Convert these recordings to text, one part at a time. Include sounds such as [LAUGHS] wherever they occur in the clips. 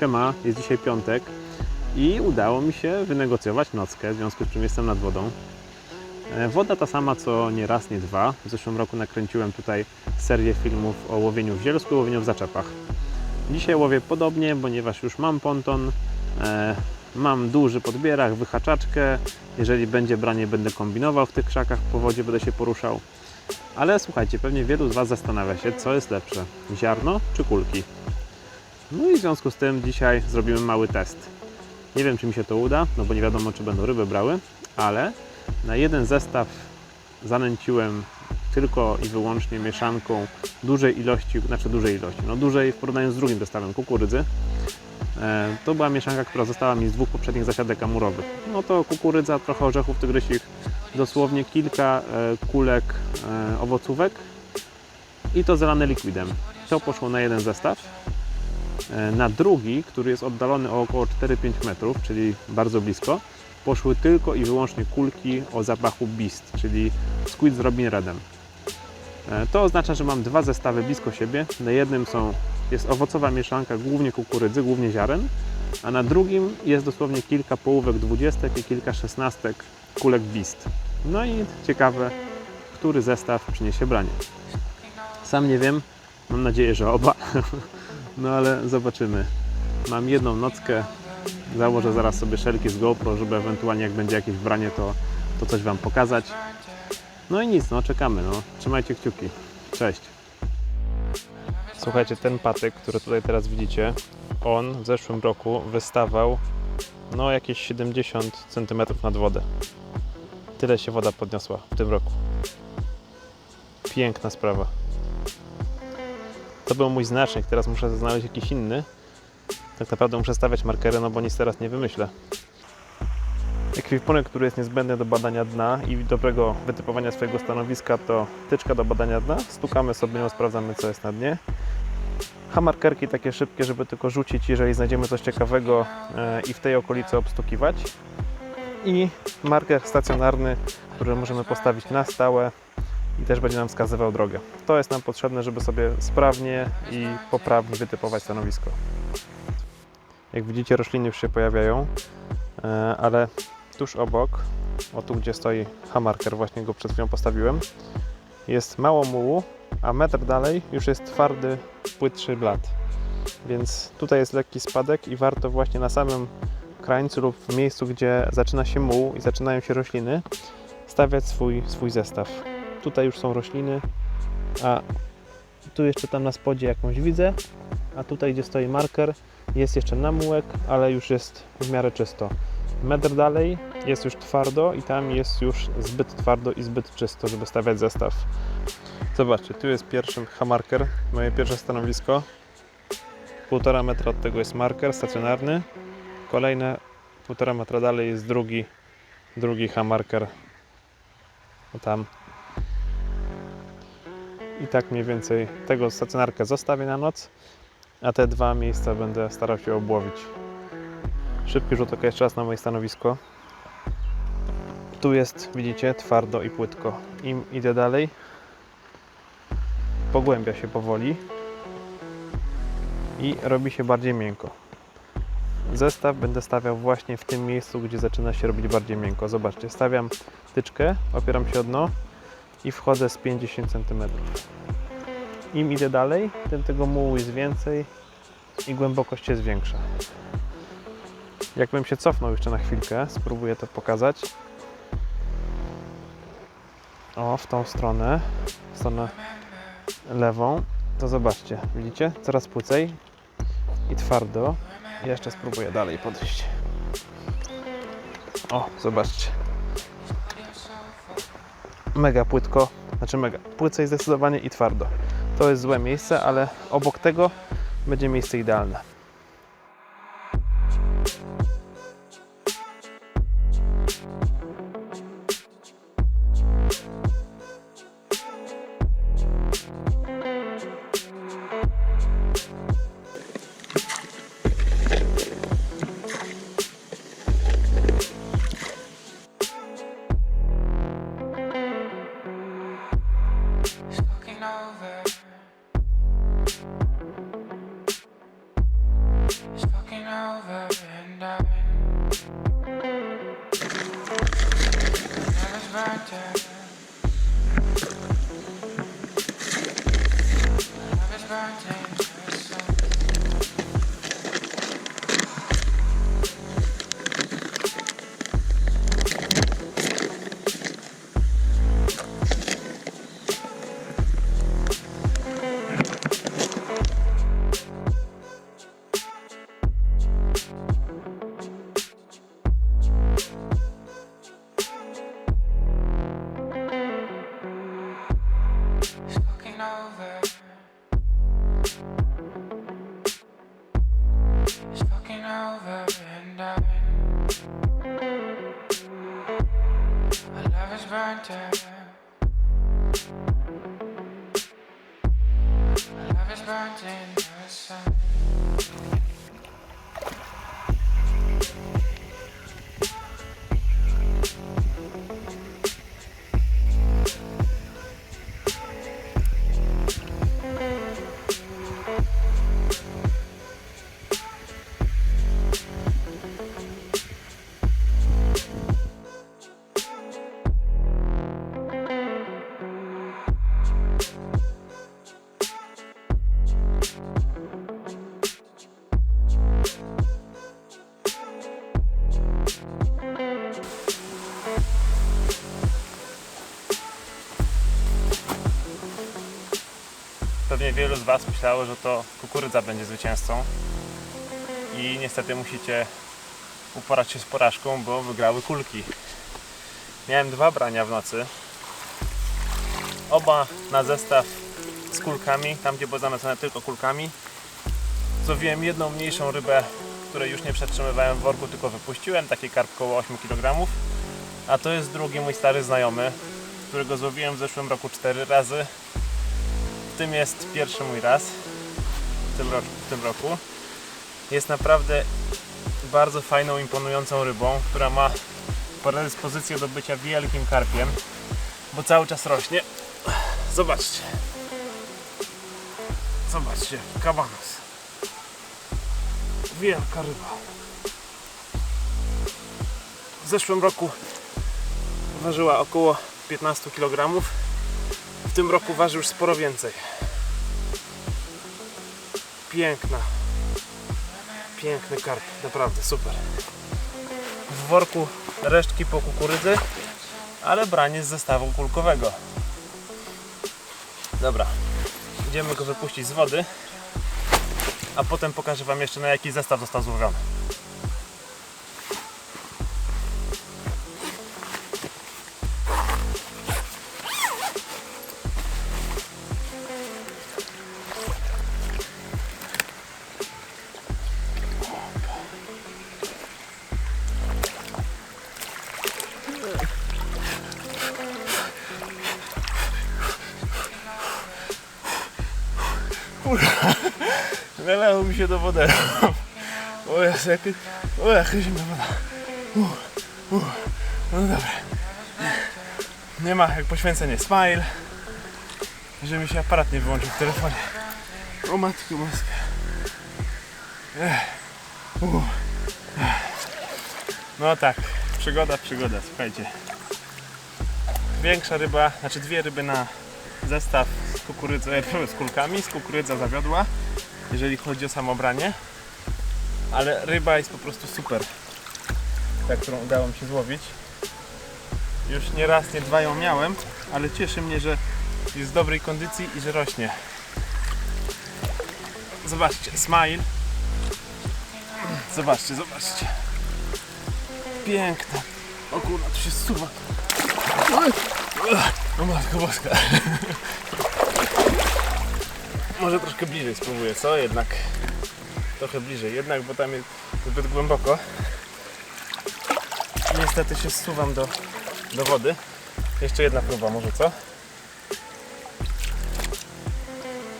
Siema, jest dzisiaj piątek i udało mi się wynegocjować nockę, w związku z czym jestem nad wodą. E, Woda ta sama co nie raz, nie dwa. W zeszłym roku nakręciłem tutaj serię filmów o łowieniu w zielsku i łowieniu w zaczepach. Dzisiaj łowię podobnie, ponieważ już mam ponton, e, mam duży podbierak, wyhaczaczkę. Jeżeli będzie branie, będę kombinował w tych krzakach, po wodzie będę się poruszał. Ale słuchajcie, pewnie wielu z Was zastanawia się, co jest lepsze, ziarno czy kulki. No i w związku z tym dzisiaj zrobimy mały test. Nie wiem, czy mi się to uda, no bo nie wiadomo, czy będą ryby brały, ale na jeden zestaw zanęciłem tylko i wyłącznie mieszanką dużej ilości, znaczy dużej ilości, no dużej w porównaniu z drugim zestawem kukurydzy. E, To była mieszanka, która została mi z dwóch poprzednich zasiadek amurowych. No to kukurydza, trochę orzechów tygrysich, dosłownie kilka e, kulek e, owocówek i to zalane likwidem. To poszło na jeden zestaw. E, Na drugi, który jest oddalony o około 4-5 metrów, czyli bardzo blisko, poszły tylko i wyłącznie kulki o zapachu Beast, czyli Squid z Robin Redem. E, To oznacza, że mam dwa zestawy blisko siebie. Na jednym są, jest owocowa mieszanka, głównie kukurydzy, głównie ziaren, a na drugim jest dosłownie kilka połówek dwudziestek i kilka szesnastek kulek Beast. No i ciekawe, który zestaw przyniesie branie. Sam nie wiem, mam nadzieję, że oba, [LAUGHS] no ale zobaczymy. Mam jedną nockę, założę zaraz sobie szelki z GoPro, żeby ewentualnie jak będzie jakieś branie, to, to coś Wam pokazać. No i nic, no czekamy, no. Trzymajcie kciuki. Cześć. Słuchajcie, ten patyk, który tutaj teraz widzicie, on w zeszłym roku wystawał no jakieś 70 cm nad wodę. Tyle się woda podniosła w tym roku. Piękna sprawa. To był mój znacznik, teraz muszę znaleźć jakiś inny. Tak naprawdę muszę stawiać markery, no bo nic teraz nie wymyślę. Ekwipunek, który jest niezbędny do badania dna i dobrego wytypowania swojego stanowiska to tyczka do badania dna. Stukamy sobie ją, sprawdzamy co jest na dnie. Hamarkerki takie szybkie, żeby tylko rzucić, jeżeli znajdziemy coś ciekawego e, i w tej okolicy obstukiwać. I marker stacjonarny, który możemy postawić na stałe i też będzie nam wskazywał drogę. To jest nam potrzebne, żeby sobie sprawnie i poprawnie wytypować stanowisko. Jak widzicie, rośliny już się pojawiają, e, ale tuż obok, o tu gdzie stoi hamarker, właśnie go przed chwilą postawiłem, jest mało mułu, a metr dalej już jest twardy, płytszy blat. Więc tutaj jest lekki spadek i warto właśnie na samym krańcu lub w miejscu, gdzie zaczyna się muł i zaczynają się rośliny, stawiać swój, swój zestaw. Tutaj już są rośliny, a tu jeszcze tam na spodzie jakąś widzę, a tutaj gdzie stoi marker jest jeszcze namułek, ale już jest w miarę czysto. Metr dalej jest już twardo i tam jest już zbyt twardo i zbyt czysto, żeby stawiać zestaw. Zobaczcie, tu jest pierwszy hamarker, moje pierwsze stanowisko. Półtora metra od tego jest marker stacjonarny. Kolejne półtora metra dalej jest drugi, drugi hamarker. Tam. I tak mniej więcej tego stacjonarkę zostawię na noc, a te dwa miejsca będę starał się obłowić. Szybki rzut oka jeszcze raz na moje stanowisko. Tu jest, widzicie, twardo i płytko. Im idę dalej, pogłębia się powoli i robi się bardziej miękko. Zestaw będę stawiał właśnie w tym miejscu, gdzie zaczyna się robić bardziej miękko. Zobaczcie, stawiam tyczkę, opieram się o dno i wchodzę z 50 cm. Im idę dalej, tym tego mułu jest więcej i głębokość jest większa. Jakbym się cofnął jeszcze na chwilkę, spróbuję to pokazać. O, w tą stronę, w stronę lewą, to zobaczcie, widzicie? Coraz płycej i twardo. Jeszcze spróbuję dalej podejść. O, zobaczcie. Mega płytko, znaczy mega płycej zdecydowanie i twardo. To jest złe miejsce, ale obok tego będzie miejsce idealne. Love is burnt in the sun. Was myślało, że to kukurydza będzie zwycięzcą. I niestety musicie uporać się z porażką, bo wygrały kulki. Miałem dwa brania w nocy. Oba na zestaw z kulkami, tam gdzie było zamęcone tylko kulkami. Złowiłem jedną mniejszą rybę, której już nie przetrzymywałem w worku, tylko wypuściłem, taki karp koło 8 kg. A to jest drugi mój stary znajomy, którego złowiłem w zeszłym roku 4 razy tym jest pierwszy mój raz w tym, roku, w tym roku. Jest naprawdę bardzo fajną, imponującą rybą, która ma predyspozycję do bycia wielkim karpiem, bo cały czas rośnie. Zobaczcie. Zobaczcie, kabanos. Wielka ryba. W zeszłym roku ważyła około 15 kg. Tym roku waży już sporo więcej. Piękna. Piękny karp, naprawdę super. W worku resztki po kukurydzy, ale branie z zestawu kulkowego. Dobra, idziemy go wypuścić z wody, a potem pokażę Wam jeszcze na jaki zestaw został złowiony. Naleło mi się do wody. O jest jak... O jaka zimna woda. No dobra. Nie ma jak poświęcenie smile. Że mi się aparat nie wyłączył w telefonie. O matko. Ech. No tak, przygoda, przygoda, słuchajcie. Większa ryba, znaczy dwie ryby na zestaw e, [LAUGHS] z kulkami, z kukurydza zawiodła, jeżeli chodzi o samobranie. Ale ryba jest po prostu super, ta, którą udało mi się złowić. Już nie raz, nie dwa ją miałem, ale cieszy mnie, że jest w dobrej kondycji i że rośnie. Zobaczcie, smile. Zobaczcie, zobaczcie. Piękna. O kurwa, tu się zsuwa. O matko boska. [LAUGHS] Może troszkę bliżej spróbuję, co? Jednak trochę bliżej, jednak, bo tam jest zbyt głęboko. Niestety się zsuwam do, do wody. Jeszcze jedna próba, może co?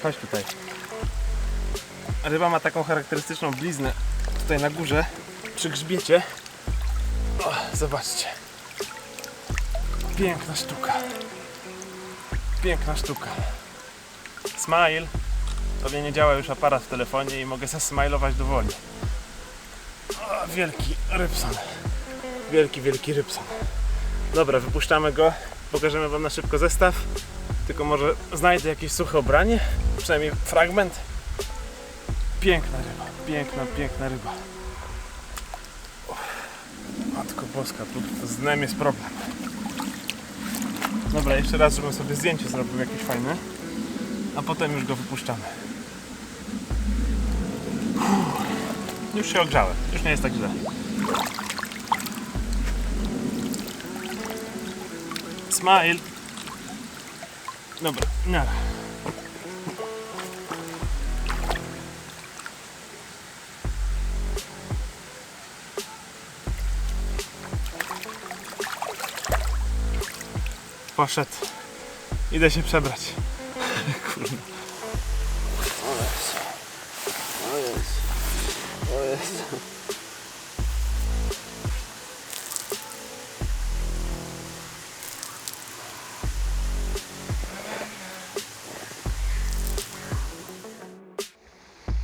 Chodź tutaj. Ryba ma taką charakterystyczną bliznę tutaj na górze, przy grzbiecie. O, zobaczcie. Piękna sztuka. Piękna sztuka. Smile. Pewnie nie działa już aparat w telefonie i mogę zasmilować do woli. O, wielki rybson. Wielki, wielki rybson. Dobra, wypuszczamy go. Pokażemy Wam na szybko zestaw. Tylko może znajdę jakieś suche obranie. Przynajmniej fragment. Piękna ryba, piękna, piękna ryba. Uff, Matko Boska, tu z dnem jest problem. Dobra, jeszcze raz, żebym sobie zdjęcie zrobił jakieś fajne. A potem już go wypuszczamy. Już się ogrzałem, już nie jest tak źle. Smile. Dobra, nara. Poszedł. Idę się przebrać. [LAUGHS] Jezu.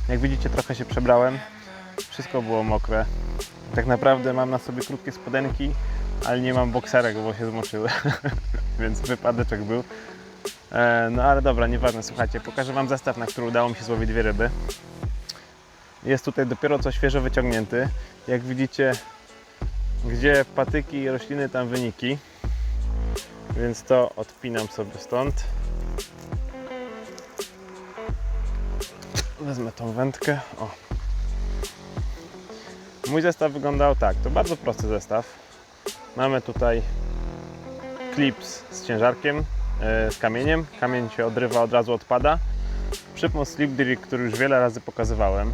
Jak widzicie, trochę się przebrałem. Wszystko było mokre. Tak naprawdę mam na sobie krótkie spodenki, ale nie mam bokserek, bo się zmoczyły. [LAUGHS] Więc wypadeczek był. E, no ale dobra, nieważne. Słuchajcie, pokażę Wam zestaw, na który udało mi się złowić dwie ryby. Jest tutaj dopiero co świeżo wyciągnięty. Jak widzicie, gdzie patyki i rośliny, tam wyniki. Więc to odpinam sobie stąd. Wezmę tą wędkę. O. Mój zestaw wyglądał tak. To bardzo prosty zestaw. Mamy tutaj klips z ciężarkiem, e, z kamieniem. Kamień się odrywa, od razu odpada. Przypon slip drill, który już wiele razy pokazywałem.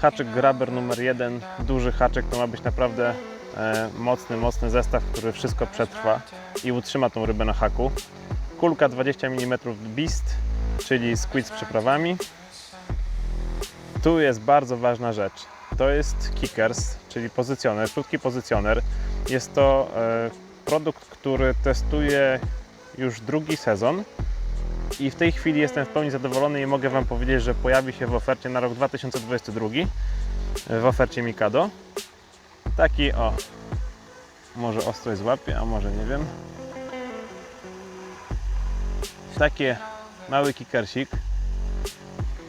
Haczyk grabber numer jeden. Duży haczyk to ma być naprawdę e, mocny, mocny zestaw, który wszystko przetrwa i utrzyma tą rybę na haku. Kulka 20 mm Beast, czyli squid z przyprawami. Tu jest bardzo ważna rzecz. To jest kickers, czyli pozycjoner, krótki pozycjoner. Jest to e, produkt, który testuję już drugi sezon i w tej chwili jestem w pełni zadowolony i mogę Wam powiedzieć, że pojawi się w ofercie na rok 2022 w ofercie Mikado. Taki o, może ostrość złapie, a może nie wiem. Takie mały kickersik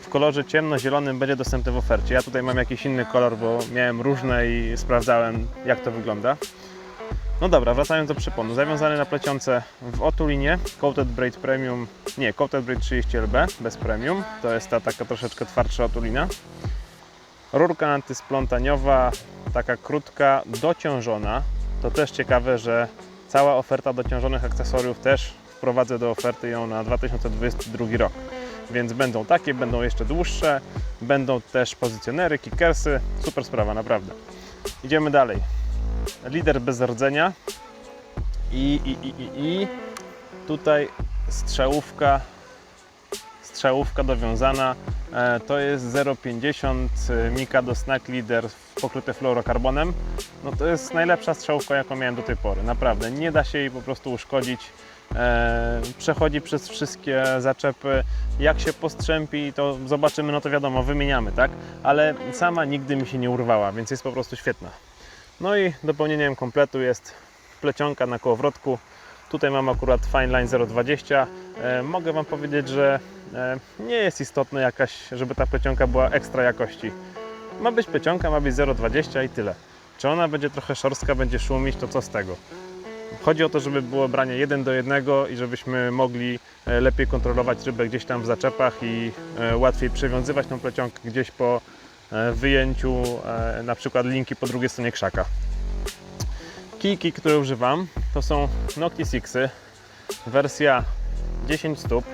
w kolorze ciemnozielonym będzie dostępny w ofercie. Ja tutaj mam jakiś inny kolor, bo miałem różne i sprawdzałem jak to wygląda. No dobra, wracając do przyponu. Zawiązany na plecionce w otulinie Coated Braid Premium, nie, Coated Braid 30LB bez premium. To jest ta taka troszeczkę twardsza otulina. Rurka antysplątaniowa, taka krótka, dociążona. To też ciekawe, że cała oferta dociążonych akcesoriów też wprowadzę do oferty ją na 2022 rok. Więc będą takie, będą jeszcze dłuższe, będą też pozycjonery, kickersy. Super sprawa, naprawdę. Idziemy dalej. Lider bez rdzenia. I, i, i, i, i. Tutaj strzałówka. Strzałówka dowiązana. E, to jest 0,50 e, Mikado Snack Leader pokryte fluorokarbonem. No to jest najlepsza strzałówka jaką miałem do tej pory, naprawdę nie da się jej po prostu uszkodzić. E, przechodzi przez wszystkie zaczepy. Jak się postrzępi to zobaczymy, no to wiadomo, wymieniamy, tak? Ale sama nigdy mi się nie urwała, więc jest po prostu świetna no i dopełnieniem kompletu jest plecionka na kołowrotku. Tutaj mam akurat Fineline 020. E, mogę Wam powiedzieć, że e, nie jest istotne jakaś, żeby ta plecionka była ekstra jakości. Ma być plecionka, ma być 020 i tyle. Czy ona będzie trochę szorstka, będzie szumić, to co z tego? Chodzi o to, żeby było branie jeden do jednego i żebyśmy mogli e, lepiej kontrolować rybę gdzieś tam w zaczepach i łatwiej przywiązywać tą plecionkę gdzieś po wyjęciu e, na przykład linki po drugiej stronie krzaka. Kijki, które używam, to są Nocti Sixy, wersja 10 stóp.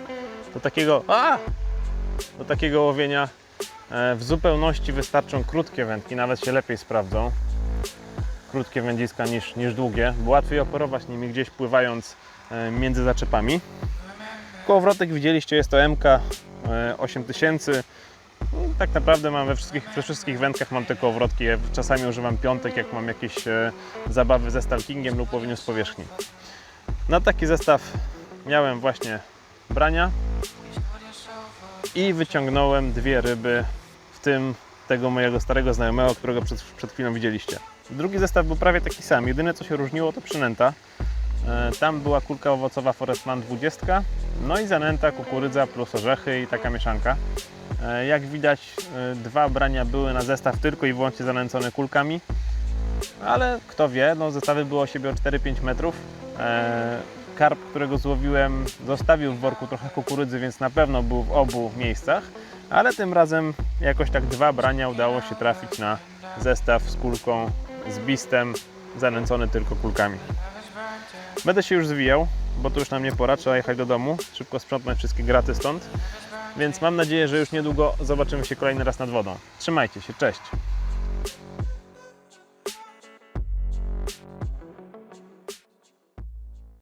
Do takiego, a! do takiego łowienia e, w zupełności wystarczą krótkie wędki, nawet się lepiej sprawdzą. Krótkie wędziska niż, niż długie, bo łatwiej operować nimi gdzieś pływając e, między zaczepami. Kołowrotek widzieliście, jest to MK e, 8000. No, Tak naprawdę mam we wszystkich, we wszystkich wędkach mam te kołowrotki. Ja czasami używam piątek, jak mam jakieś e, zabawy ze stalkingiem lub łowieniu z powierzchni. Na taki zestaw miałem właśnie brania i wyciągnąłem dwie ryby, w tym tego mojego starego znajomego, którego przed, przed chwilą widzieliście. Drugi zestaw był prawie taki sam, jedyne co się różniło to przynęta. E, Tam była kulka owocowa Forestman 20, no i zanęta, kukurydza plus orzechy i taka mieszanka. E, Jak widać, e, dwa brania były na zestaw tylko i wyłącznie zanęcone kulkami, ale kto wie, no zestawy były o siebie o 4-5 metrów. E, Karp, którego złowiłem, zostawił w worku trochę kukurydzy, więc na pewno był w obu miejscach, ale tym razem jakoś tak dwa brania udało się trafić na zestaw z kulką, z bistem, zanęcony tylko kulkami. Będę się już zwijał, bo tu już na mnie pora, trzeba jechać do domu, szybko sprzątnąć wszystkie graty stąd. Więc mam nadzieję, że już niedługo zobaczymy się kolejny raz nad wodą. Trzymajcie się, cześć!